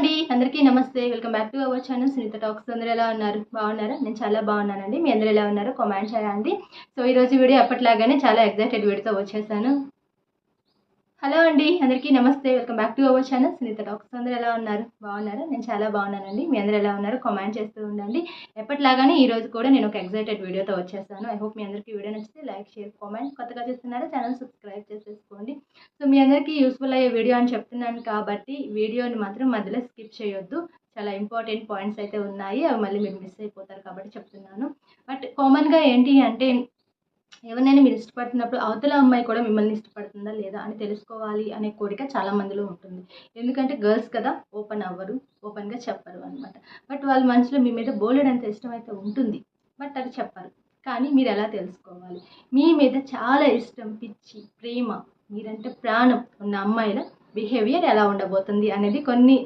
అండి. అందరికీ నమస్తే. Welcome back to our channel Sunitha talks అందరూ ఎలా ఉన్నారు? బాగున్నారా? నేను చాలా బాగున్నానండి. మీ అందరూ ఎలా ఉన్నారో కామెంట్ చేయండి. సో ఈరోజు వీడియో అప్పట్లాగానే చాలా ఎగ్జైటెడ్ వీడియోతో వచ్చేసాను. హలో అండి. అందరికీ నమస్తే. Welcome back to our channel Sunitha talks అందరూ ఎలా ఉన్నారు? బాగున్నారా? నేను చాలా బాగున్నానండి. మీ అందరూ ఎలా ఉన్నారు కామెంట్ చేస్తూ ఉండండి. ఎప్పటిలాగానే ఈ రోజు కూడా నేను ఒక ఎగ్జైటెడ్ వీడియోతో వచ్చేసాను. ఐ హోప్ మీ అందరికీ వీడియో నచ్చితే లైక్ షేర్ కామెంట్ కొత్తగా చూస్తున్నారా? ఛానల్ సబ్స్క్రైబ్ చేసేసి సో మీ అందరికీ యూస్ఫుల్ అయ్యే వీడియో అని చెప్తున్నాను కాబట్టి వీడియోని మాత్రం మధ్యలో స్కిప్ చేయొద్దు. చాలా ఇంపార్టెంట్ పాయింట్స్ అయితే ఉన్నాయి. అవి మళ్ళీ మీరు మిస్ అయిపోతారు కాబట్టి చెప్తున్నాను. బట్ కామన్గా ఏంటి అంటే ఎవరినైనా మీరు ఇష్టపడుతున్నప్పుడు అవతల అమ్మాయి కూడా మిమ్మల్ని ఇష్టపడుతుందా లేదా అని తెలుసుకోవాలి అనే కోరిక చాలా మందిలో ఉంటుంది. ఎందుకంటే గర్ల్స్ కదా ఓపెన్ అవ్వరు ఓపెన్గా చెప్పరు అనమాట బట్ వాళ్ళ మనసులో మీ మీద బోలెడంత ఇష్టం అయితే ఉంటుంది. బట్ అది చెప్పరు. కానీ మీరు ఎలా తెలుసుకోవాలి? మీ మీద చాలా ఇష్టం పిచ్చి ప్రేమ మీరంటే ప్రాణం ఉన్న అమ్మాయిల బిహేవియర్ ఎలా ఉండబోతుంది అనేది కొన్ని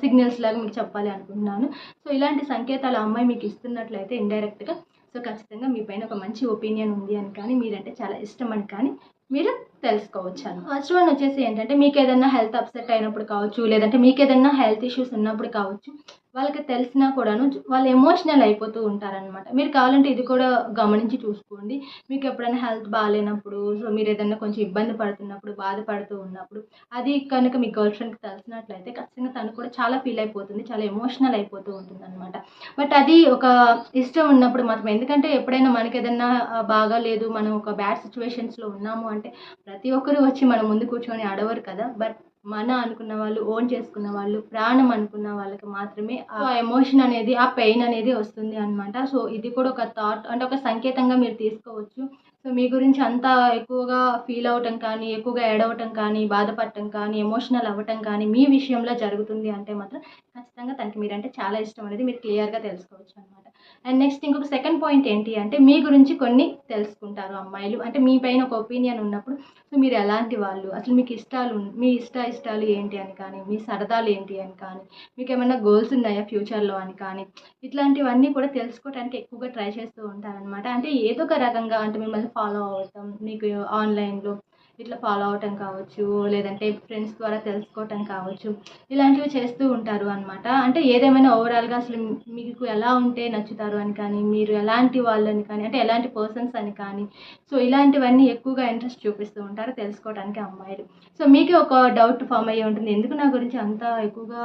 సిగ్నల్స్ లాగా మీకు చెప్పాలి అనుకుంటున్నాను. సో ఇలాంటి సంకేతాలు అమ్మాయి మీకు ఇస్తున్నట్లయితే ఇండైరెక్ట్గా సో ఖచ్చితంగా మీ పైన ఒక మంచి ఒపీనియన్ ఉంది అని కానీ మీరంటే చాలా ఇష్టం అని కానీ మీరు తెలుసుకోవచ్చు అన్న ఫస్ట్ వన్ వచ్చేసి ఏంటంటే మీకు ఏదైనా హెల్త్ అప్సెట్ అయినప్పుడు కావచ్చు లేదంటే మీకు ఏదైనా హెల్త్ ఇష్యూస్ ఉన్నప్పుడు కావచ్చు వాళ్ళకి తెలిసినా కూడాను వాళ్ళు ఎమోషనల్ అయిపోతూ ఉంటారనమాట మీరు కావాలంటే ఇది కూడా గమనించి చూసుకోండి. మీకు ఎప్పుడైనా హెల్త్ బాగాలేనప్పుడు సో మీరు ఏదైనా కొంచెం ఇబ్బంది పడుతున్నప్పుడు బాధపడుతూ ఉన్నప్పుడు అది కనుక మీ గర్ల్ ఫ్రెండ్కి తెలిసినట్లయితే ఖచ్చితంగా తను కూడా చాలా ఫీల్ అయిపోతుంది చాలా ఎమోషనల్ అయిపోతూ ఉంటుంది అనమాట బట్ అది ఒక ఇష్టం ఉన్నప్పుడు మాత్రం ఎందుకంటే ఎప్పుడైనా మనకి ఏదైనా బాగా బాగాలేదు మనం ఒక బ్యాడ్ సిచ్యువేషన్స్లో ఉన్నాము అంటే ప్రతి ఒక్కరు వచ్చి మన ముందు కూర్చొని అడవరు కదా బట్ మన అనుకున్న వాళ్ళు ఓన్ చేసుకున్న వాళ్ళు ప్రాణం అనుకున్న వాళ్ళకి మాత్రమే ఆ ఎమోషన్ అనేది ఆ పెయిన్ అనేది వస్తుంది అనమాట సో ఇది కూడా ఒక థాట్ అంటే ఒక సంకేతంగా మీరు తీసుకోవచ్చు. సో మీ గురించి అంతా ఎక్కువగా ఫీల్ అవ్వటం కానీ ఎక్కువగా ఏడవటం కానీ బాధపడటం కానీ ఎమోషనల్ అవ్వటం కానీ మీ విషయంలో జరుగుతుంది అంటే మాత్రం ఖచ్చితంగా తనకి మీరంటే చాలా ఇష్టం అనేది మీరు క్లియర్గా తెలుసుకోవచ్చు అనమాట అండ్ నెక్స్ట్ ఇంకొక సెకండ్ పాయింట్ ఏంటి అంటే మీ గురించి కొన్ని తెలుసుకుంటారు అమ్మాయిలు. అంటే మీ పైన ఒక ఒపీనియన్ ఉన్నప్పుడు సో మీరు ఎలాంటి వాళ్ళు? అసలు మీకు ఇష్టాలు మీ ఇష్ట ఇష్టాలు ఏంటి అని కానీ మీ సరదాలు ఏంటి అని కానీ మీకు ఏమైనా గోల్స్ ఉన్నాయా ఫ్యూచర్లో అని కానీ ఇట్లాంటివన్నీ కూడా తెలుసుకోవడానికి ఎక్కువగా ట్రై చేస్తూ ఉంటారనమాట అంటే ఏదో ఒక రకంగా అంటే మిమ్మల్ని ఫాలో అవ్వటం మీకు ఆన్లైన్లో ఇట్లా ఫాలో అవటం కావచ్చు లేదంటే ఫ్రెండ్స్ ద్వారా తెలుసుకోవటం కావచ్చు ఇలాంటివి చేస్తూ ఉంటారు అనమాట అంటే ఏదేమైనా ఓవరాల్గా అసలు మీకు ఎలా ఉంటే నచ్చుతారు అని కానీ మీరు ఎలాంటి వాళ్ళని కానీ అంటే ఎలాంటి పర్సన్స్ అని కానీ సో ఇలాంటివన్నీ ఎక్కువగా ఇంట్రెస్ట్ చూపిస్తూ ఉంటారు తెలుసుకోవడానికి అమ్మాయిలు. సో మీకే ఒక డౌట్ ఫామ్ అయ్యి ఉంటుంది. ఎందుకు నా గురించి అంత ఎక్కువగా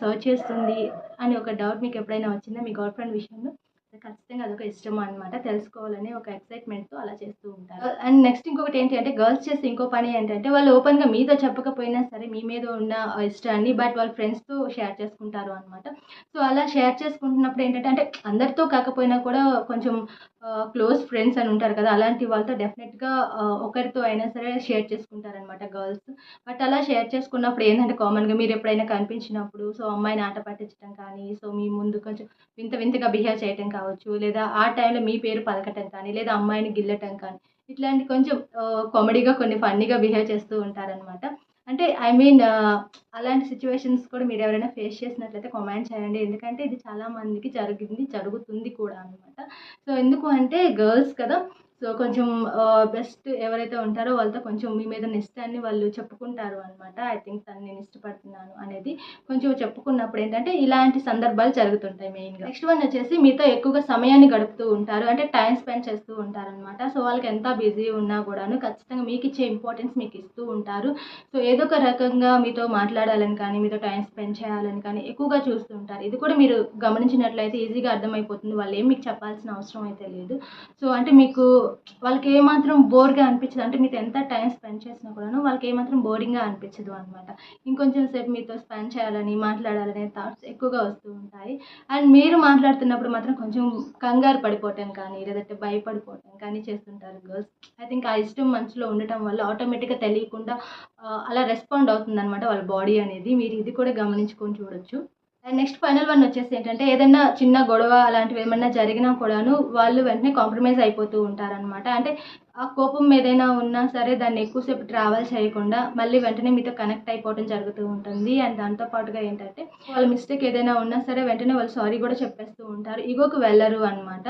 సర్చ్ చేస్తుంది అని ఒక డౌట్ మీకు ఎప్పుడైనా వచ్చిందా? మీ గర్ల్ ఫ్రెండ్ విషయంలో? ఖచ్చితంగా అదొక ఇష్టం అనమాట తెలుసుకోవాలని ఒక ఎక్సైట్మెంట్తో అలా చేస్తూ ఉంటారు. అండ్ నెక్స్ట్ ఇంకొకటి ఏంటి అంటే గర్ల్స్ చేసే ఇంకో పని ఏంటంటే వాళ్ళు ఓపెన్గా మీతో చెప్పకపోయినా సరే మీ మీద ఉన్న ఇష్టాన్ని బట్ వాళ్ళ ఫ్రెండ్స్తో షేర్ చేసుకుంటారు అనమాట సో అలా షేర్ చేసుకుంటున్నప్పుడు ఏంటంటే అంటే అందరితో కాకపోయినా కూడా కొంచెం క్లోజ్ ఫ్రెండ్స్ అని ఉంటారు కదా అలాంటి వాళ్ళతో డెఫినెట్గా ఒకరితో అయినా సరే షేర్ చేసుకుంటారనమాట గర్ల్స్ బట్ అలా షేర్ చేసుకున్నప్పుడు ఏంటంటే కామన్గా మీరు ఎప్పుడైనా కనిపించినప్పుడు సో అమ్మాయిని ఆట పట్టించడం కానీ సో మీ ముందు కొంచెం వింత వింతగా బిహేవ్ చేయటం కావచ్చు లేదా ఆ టైంలో మీ పేరు పలకటం కానీ లేదా అమ్మాయిని గిల్లటం కానీ ఇట్లాంటి కొంచెం కామెడీగా కొన్ని ఫన్నీగా బిహేవ్ చేస్తూ ఉంటారనమాట అంటే ఐ మీన్ అలాంటి సిచ్యువేషన్స్ కూడా మీరు ఎవరైనా ఫేస్ చేసినట్లయితే కామెంట్ చేయండి. ఎందుకంటే ఇది చాలామందికి జరిగింది జరుగుతుంది కూడా అనమాట సో ఎందుకు అంటే గర్ల్స్ కదా సో కొంచెం బెస్ట్ ఎవరైతే ఉంటారో వాళ్ళతో కొంచెం మీ మీద నిష్టాన్ని వాళ్ళు చెప్పుకుంటారు అనమాట ఐ థింక్ తను నేను ఇష్టపడుతున్నాను అనేది. కొంచెం చెప్పుకున్నప్పుడు ఏంటంటే ఇలాంటి సందర్భాలు జరుగుతుంటాయి మెయిన్గా నెక్స్ట్ వన్ వచ్చేసి మీతో ఎక్కువగా సమయాన్ని గడుపుతూ ఉంటారు. అంటే టైం స్పెండ్ చేస్తూ ఉంటారు అనమాట సో వాళ్ళకి ఎంత బిజీ ఉన్నా కూడాను ఖచ్చితంగా మీకు ఇచ్చే ఇంపార్టెన్స్ మీకు ఇస్తూ ఉంటారు. సో ఏదో ఒక రకంగా మీతో మాట్లాడాలని కానీ మీతో టైం స్పెండ్ చేయాలని కానీ ఎక్కువగా చూస్తూ ఉంటారు. ఇది కూడా మీరు గమనించినట్లయితే ఈజీగా అర్థమైపోతుంది. వాళ్ళు ఏం మీకు చెప్పాల్సిన అవసరం అయితే లేదు. సో అంటే మీకు వాళ్ళకి ఏమాత్రం బోర్గా అనిపించదు. అంటే మీతో ఎంత టైం స్పెండ్ చేసినా కూడాను వాళ్ళకి ఏమాత్రం బోరింగ్గా అనిపించదు అనమాట ఇంకొంచెం సేపు మీతో స్పెండ్ చేయాలని మాట్లాడాలనే థాట్స్ ఎక్కువగా వస్తూ ఉంటాయి. అండ్ మీరు మాట్లాడుతున్నప్పుడు మాత్రం కొంచెం కంగారు పడిపోవటం కానీ లేదంటే భయపడిపోవటం కానీ చేస్తుంటారు గర్ల్స్ ఐ థింక్ ఆ ఇష్టం మనసులో ఉండటం వల్ల ఆటోమేటిక్గా తెలియకుండా అలా రెస్పాండ్ అవుతుందన్నమాట వాళ్ళ బాడీ అనేది. మీరు ఇది కూడా గమనించుకొని చూడొచ్చు. అండ్ నెక్స్ట్ ఫైనల్ వన్ వచ్చేసి ఏంటంటే ఏదైనా చిన్న గొడవ అలాంటివి ఏమన్నా జరిగినా కూడాను వాళ్ళు వెంటనే కాంప్రమైజ్ అయిపోతూ ఉంటారనమాట అంటే ఆ కోపం ఏదైనా ఉన్నా సరే దాన్ని ఎక్కువసేపు ట్రావెల్ చేయకుండా మళ్ళీ వెంటనే మీతో కనెక్ట్ అయిపోవడం జరుగుతూ ఉంటుంది. అండ్ దాంతోపాటుగా ఏంటంటే వాళ్ళ మిస్టేక్ ఏదైనా ఉన్నా సరే వెంటనే వాళ్ళు సారీ కూడా చెప్పేస్తూ ఉంటారు. ఇగోకి వెళ్ళరు అనమాట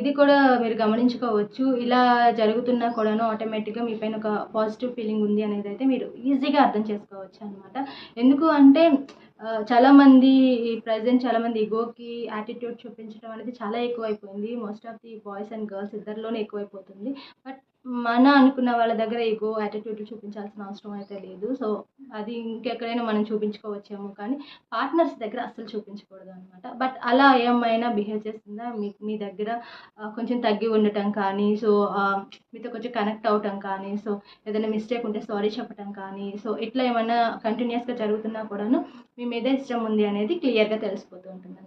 ఇది కూడా మీరు గమనించుకోవచ్చు. ఇలా జరుగుతున్నా కూడాను ఆటోమేటిక్గా మీ పైన ఒక పాజిటివ్ ఫీలింగ్ ఉంది అనేది అయితే మీరు ఈజీగా అర్థం చేసుకోవచ్చు అనమాట ఎందుకు అంటే చాలామంది ప్రజెంట్ చాలామంది ఇగోకి యాటిట్యూడ్ చూపించడం అనేది చాలా ఎక్కువైపోయింది. Most of the boys and girls ఇద్దరిలోనే ఎక్కువైపోతుంది. బట్ మన అనుకున్న వాళ్ళ దగ్గర ఈగో యాటిట్యూడ్లు చూపించాల్సిన అవసరం అయితే లేదు. సో అది ఇంకెక్కడైనా మనం చూపించుకోవచ్చేమో కానీ పార్ట్నర్స్ దగ్గర అస్సలు చూపించకూడదు అనమాట బట్ అలా ఏమైనా బిహేవ్ చేస్తుందా? మీ మీ దగ్గర కొంచెం తగ్గి ఉండటం కానీ సో మీతో కొంచెం కనెక్ట్ అవటం కానీ సో ఏదైనా మిస్టేక్ ఉంటే సారీ చెప్పటం కానీ సో ఇట్లా ఏమైనా కంటిన్యూస్గా జరుగుతున్నా కూడాను మీ మీద ఇష్టం ఉంది అనేది క్లియర్గా తెలిసిపోతూ ఉంటుంది.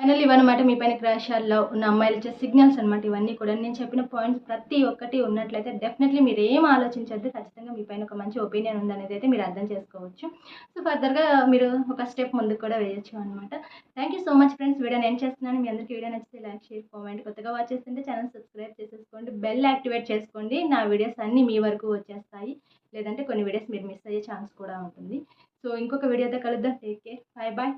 ఫైనల్ ఇవన్నమాట మీ పైన క్రాష్ లవ్ ఉన్న అమ్మాయిలు ఇచ్చే సిగ్నల్స్ అనమాట ఇవన్నీ కూడా నేను చెప్పిన పాయింట్స్ ప్రతి ఒక్కటి ఉన్నట్లయితే డెఫినెట్లీ మీరు ఏం ఆలోచించద్దు ఖచ్చితంగా మీ పైన ఒక మంచి ఒపీనియన్ ఉందనేది అయితే మీరు అర్థం చేసుకోవచ్చు. సో ఫర్దర్గా మీరు ఒక స్టెప్ ముందుకు కూడా వేయచ్చు అనమాట thank you so much friends video నేను చేస్తున్నాను. మీ అందరికీ వీడియో నచ్చితే లైక్ షేర్ కామెంట్ కొత్తగా వాచ్ చేస్తుంటే ఛానల్ సబ్స్క్రైబ్ చేసేసుకోండి బెల్ యాక్టివేట్ చేసుకోండి. నా వీడియోస్ అన్నీ మీ వరకు వచ్చేస్తాయి. లేదంటే కొన్ని వీడియోస్ మీరు మిస్ అయ్యే ఛాన్స్ కూడా ఉంటుంది. సో ఇంకొక వీడియోతో కలుద్దాం. Take care bye bye